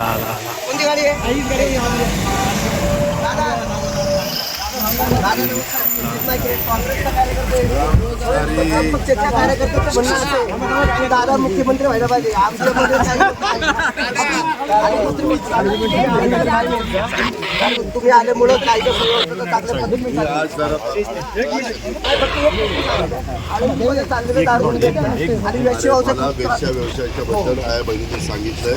कोणती गाडी आहे? दादा मुख्यमंत्री व्हायला पाहिजे तुम्ही आल्यामुळं मला वेश्या व्यवसायाच्या बद्दल आया बहिणीने सांगितलंय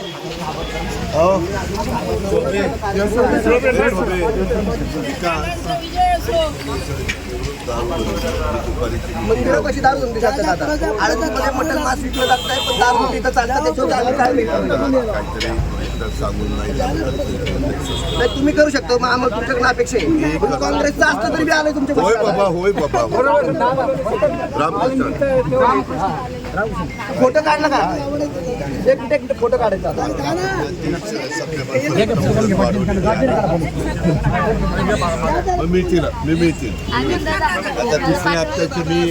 चप्पल कशी दारू धंदे चालतात आता आळंदीमध्ये मटण मास विकलं जात नाही पण दारू तिथं चालतात त्याच्यावर आम्ही काय? नाही काहीतरी एकदा सांगून नाही नाही, तुम्ही करू शकता मग आम्हाला तुमच्याकडे अपेक्षा आहे. पण काँग्रेसचं असतं तरी बी आलंय तुमच्या होय. बाबा होय बाबा रामकृष्ण. फोटो काढला का? एक एक फोटो काढायचा. मग मिळतील मी मिळतील. आता तिसऱ्या हप्त्याची मी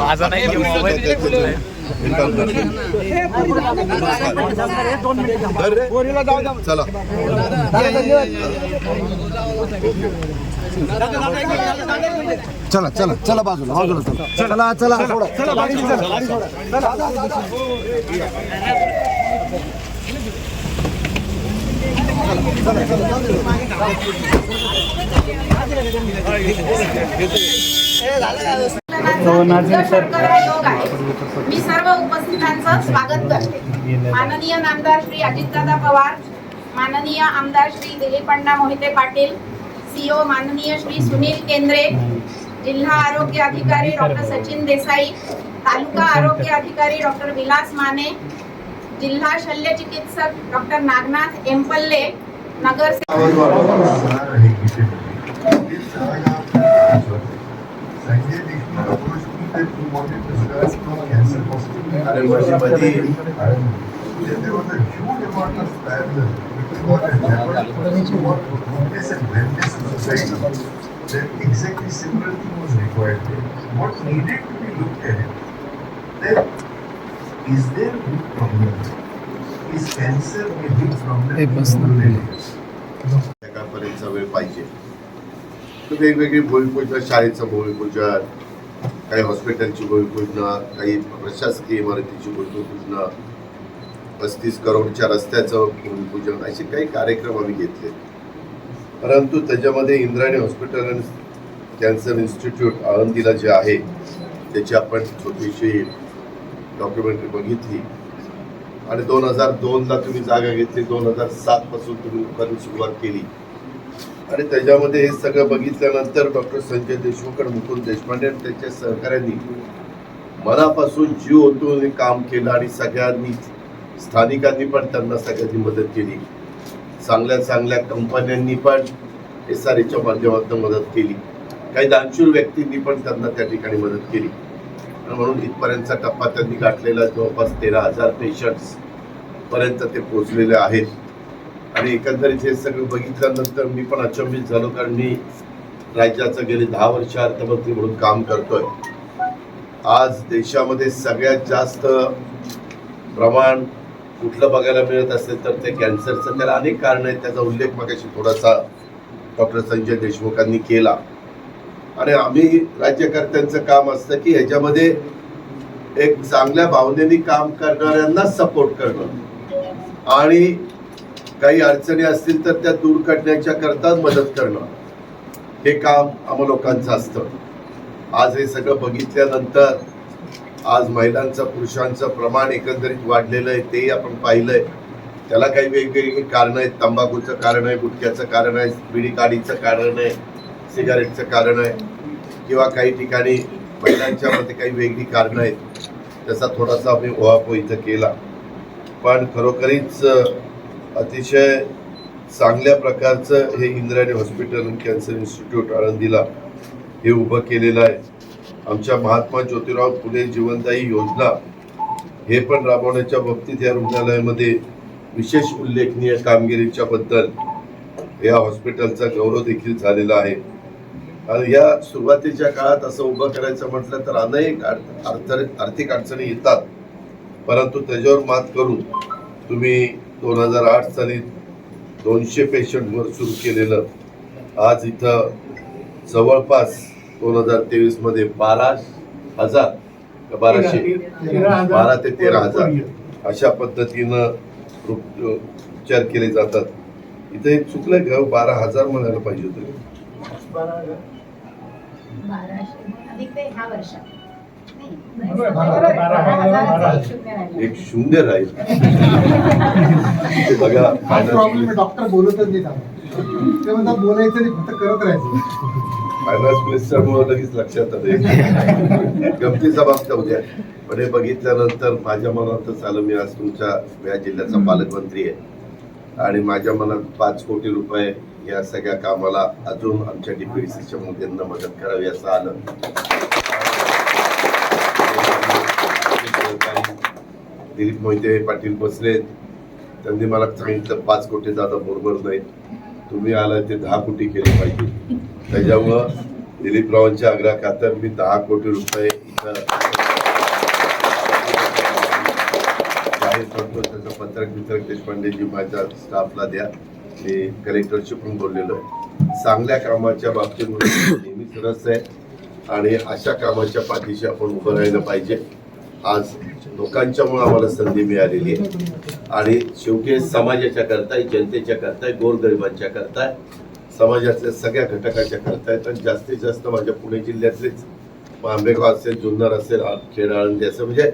माझा नाही चला चला चला चला बाजूला बाजूला चला चला चला मी सर्व उपस्थितांचं स्वागत करते. माननीय नामदार श्री अजितदादा पवार माननीय आमदार श्री दिलीपण्णा मोहिते पाटील सीओ माननीय श्री सुनील केंद्रे जिल्हा आरोग्य अधिकारी डॉक्टर सचिन देसाई तालुका आरोग्य अधिकारी डॉक्टर विलास माने जिल्हा शल्य चिकित्सक डॉक्टर नागनाथ एम्पल्ले नगर wanted to cancer hospital. Then there was a huge amount of parallel between what had happened to what goodness and wellness in society. Exactly similar thing was required there. What needed to be looked at. Then is there root problem? Is cancer a big problem in rural areas? वेळ पाहिजे तर वेगवेगळी भूमिपूजन शाळेचं भूमिपूजन काही हॉस्पिटलची भूमिपूजन काही प्रशासकीय इमारतीची भूमिपूजन पस्तीस करोडच्या रस्त्याचं भूमिपूजन असे काही कार्यक्रम आम्ही घेतले. परंतु त्याच्यामध्ये Indrayani hospital and cancer institute आळंदीला जे आहे त्याची आपण छोटीशी डॉक्युमेंटरी बघितली. आणि दोन हजार दोनला तुम्ही जागा घेतली दोन हजार सातपासून तुम्ही लोकांनी सुरुवात केली. आणि त्याच्यामध्ये हे सगळं बघितल्यानंतर डॉक्टर संजय देशमुख आणि मुकुंद देशपांडे आणि त्यांच्या सहकाऱ्यांनी मनापासून जीव ओतून काम केलं आणि सगळ्यांनी स्थानिकांनी पण त्यांना सगळ्यांनी मदत केली. चांगल्या चांगल्या कंपन्यांनी पण एस आर एच्या माध्यमातून मदत केली. काही दानशूर व्यक्तींनी पण त्यांना त्या ठिकाणी मदत केली. आणि म्हणून इथपर्यंतचा टप्पा त्यांनी गाठलेला जवळपास तेरा हजार पेशंट्स पर्यंत ते पोचलेले आहेत. आणि एकंदरीत हे सगळं बघितल्यानंतर मी पण अचंबित झालो कारण मी राज्याचं गेले दहा वर्ष अर्थमंत्री म्हणून काम करतोय. आज देशामध्ये सगळ्यात जास्त प्रमाण कुठलं बघायला मिळत असेल तर ते कॅन्सरचं त्याला अनेक कारण आहेत त्याचा उल्लेख मगाशी थोडासा डॉक्टर संजय देशमुखांनी केला. आणि आम्ही राज्यकर्त्यांचं काम असतं की ह्याच्यामध्ये एक चांगल्या भावनेने काम करणाऱ्यांना सपोर्ट करणं. आणि काही अडचणी असतील तर त्या दूर करण्याच्या करता मदत करणं. हे काम आम्हा लोकांचं असतं. आज हे सगळं बघितल्यानंतर आज महिलांचं पुरुषांचं प्रमाण एकंदरीत वाढलेलं आहे तेही आपण पाहिलंय. त्याला काही वेगवेगळी कारणं आहेत. तंबाखूचं कारण आहे गुटख्याचं कारण आहे बिडी काडीचं कारण आहे सिगारेटचं कारण आहे किंवा काही ठिकाणी महिलांच्या मध्ये काही वेगळी कारणं आहेत. त्याचा थोडासा आम्ही ओहापो इथं केला. पण खरोखरीच अतिशय चांगल्या प्रकारचं हे इंद्रायणी हॉस्पिटल आणि कॅन्सर इन्स्टिट्यूट आळंदीला हे उभं केलेलं आहे. आमच्या महात्मा ज्योतिराव फुले जीवनदायी योजना हे पण राबवण्याच्या बाबतीत या रुग्णालयामध्ये विशेष उल्लेखनीय कामगिरीच्या बद्दल या हॉस्पिटलचा गौरव देखील झालेला आहे. आणि या सुरुवातीच्या काळात असं उभं करायचं म्हटलं तर अनेक आर्थिक अडचणी येतात. परंतु त्याच्यावर मात करून तुम्ही दोन हजार आठ साली दोनशे पेशंटवर सुरू केलेलं. आज इथं जवळपास दोन हजार तेवीसमध्ये बारा हजार का बाराशे? बारा ते तेरा हजार. अशा पद्धतीनं रुप- उपचार केले जातात. इथे एक चुकलंय का? बारा हजार म्हणायला पाहिजे होतं. एक शून्य राहिलं. एक शून्य राहील ते बघा डॉक्टर बोलतच नाही. ते म्हणतात बोलायचं नाही फक्त करत राहायचं. फायनान्स मिनिस्टरमुळे लगेच लक्षात आलं. गमतीचा बाब जाऊ द्या. पण हे बघितल्यानंतर माझ्या मनातच आलं मी आज तुमच्या या जिल्ह्याचा पालकमंत्री आहे. आणि माझ्या मनात पाच कोटी रुपये या सगळ्या कामाला अजून आमच्या डीपीडीसीच्या मुद्द्यांना मदत करावी असं आलं. दिलीप मोहिते पाटील बसले त्यांनी मला सांगितलं पाच कोटी जाता बरोबर नाही तुम्ही आला ते दहा कोटी केले पाहिजे. त्याच्यामुळं दिलीपरावांच्या आग्रह खात्यात मी दहा कोटी रुपये जाहीर करतो. त्याचं पत्रक वितरक देशपांडेजी माझ्या स्टाफला द्या. मी कलेक्टरशी पण बोललेलो आहे. चांगल्या कामाच्या बाबतीत नेहमीच रस आहे आणि अशा कामाच्या पाठीशी आपण उभं राहिलं पाहिजे. आज लोकांच्यामुळे आम्हाला संधी मिळालेली आहे. आणि शेवटी समाजाच्या करताय जनतेच्या करताय गोरगरिबांच्या करताय समाजातल्या सगळ्या घटकाच्या करताय. तर जास्तीत जास्त माझ्या पुणे जिल्ह्यातलेच आंबेगाव असेल जुन्नर असेल खेड आळंदी असेल म्हणजे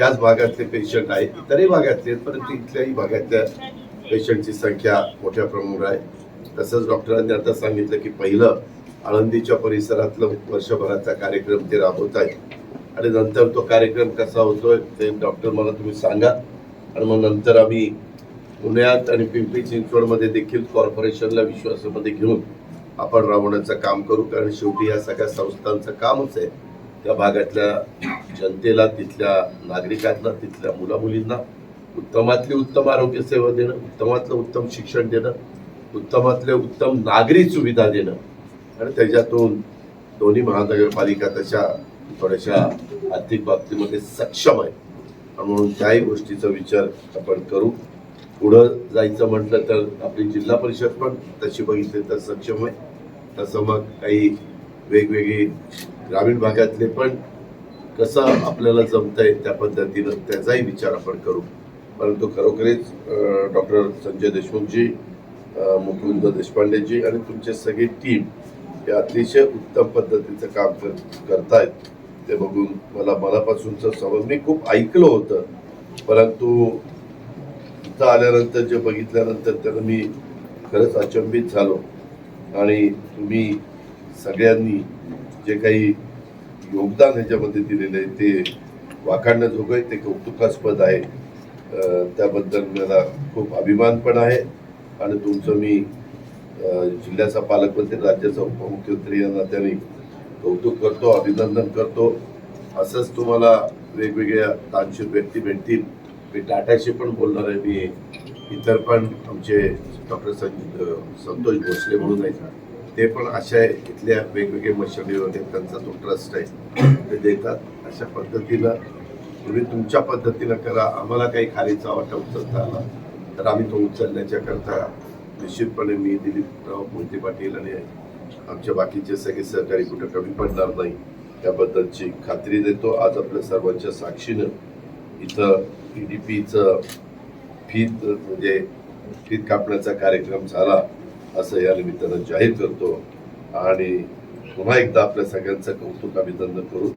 याच भागातले पेशंट आहेत. इतरही भागातले आहेत, परंतु इथल्याही भागातल्या पेशंटची संख्या मोठ्या प्रमाणावर आहे. तसंच डॉक्टरांनी आता सांगितलं की पहिलं आळंदीच्या परिसरातलं वर्षभराचा कार्यक्रम ते राबवत आहेत आणि नंतर तो कार्यक्रम कसा होतोय ते डॉक्टर मला तुम्ही सांगा. आणि मग नंतर आम्ही पुण्यात आणि पिंपरी चिंचवडमध्ये देखील कॉर्पोरेशनला विश्वासामध्ये घेऊन आपण राबवण्याचं काम करू. कारण शेवटी या सगळ्या संस्थांचं कामच आहे. त्या भागातल्या जनतेला तिथल्या नागरिकांना तिथल्या मुलामुलींना उत्तमातली उत्तम आरोग्य सेवा देणं उत्तमातलं उत्तम शिक्षण देणं उत्तमातले उत्तम नागरी सुविधा देणं. आणि त्याच्यातून दोन्ही महानगरपालिका तशा थोड्याशा आर्थिक बाबतीमध्ये सक्षम आहे. म्हणून त्याही गोष्टीचा विचार आपण करू. पुढं जायचं म्हटलं तर आपली जिल्हा परिषद पण तशी बघितली तर सक्षम आहे. तसं मग काही वेगवेगळी ग्रामीण भागातले पण कसं आपल्याला जमतंय त्या पद्धतीनं त्याचाही विचार आपण करू. परंतु खरोखरीच डॉक्टर संजय देशमुखजी मुकुंद देशपांडेजी आणि तुमचे सगळी टीम हे अतिशय उत्तम पद्धतीचं काम कर करतायत. ते बघून मला मनापासूनच समज मी खूप ऐकलं होतं. परंतु इथं आल्यानंतर जे बघितल्यानंतर त्यानं मी खरंच अचंबित झालो. आणि तुम्ही सगळ्यांनी जे काही योगदान ह्याच्यामध्ये दिलेलं आहे ते वाखाणण्याजोगं आहे ते कौतुकास्पद आहे. त्याबद्दल मला खूप अभिमान पण आहे. आणि तुमचं मी जिल्ह्याचा पालकमंत्री राज्याचा उपमुख्यमंत्री या नात्याने कौतुक करतो अभिनंदन करतो. असंच तुम्हाला वेगवेगळ्या दानशीर व्यक्ती भेटतील. मी टाटाशी पण बोलणार आहे मी इतर पण आमचे डॉक्टर संज संतोष भोसले म्हणून आहेत ते पण अशा इथल्या वेगवेगळे मशिनरी वगैरे त्यांचा जो ट्रस्ट आहे ते देतात. अशा पद्धतीनं तुम्ही तुमच्या पद्धतीनं करा. आम्हाला काही खालीचा वाटा उचलता आला तर आम्ही तो उचलण्याच्या करता. निश्चितपणे मी दिलीपराव मोहिते पाटील आणि आमच्या बाकीचे सगळे सहकारी कुठं कमी पडणार नाही. त्याबद्दलची खात्री देतो. आज आपल्या सर्वांच्या साक्षीनं इथं पी डी पीचं फीत म्हणजे फीत कापण्याचा कार्यक्रम झाला असं या निमित्तानं जाहीर करतो. आणि पुन्हा एकदा आपल्या सगळ्यांचं कौतुक अभिनंदन करू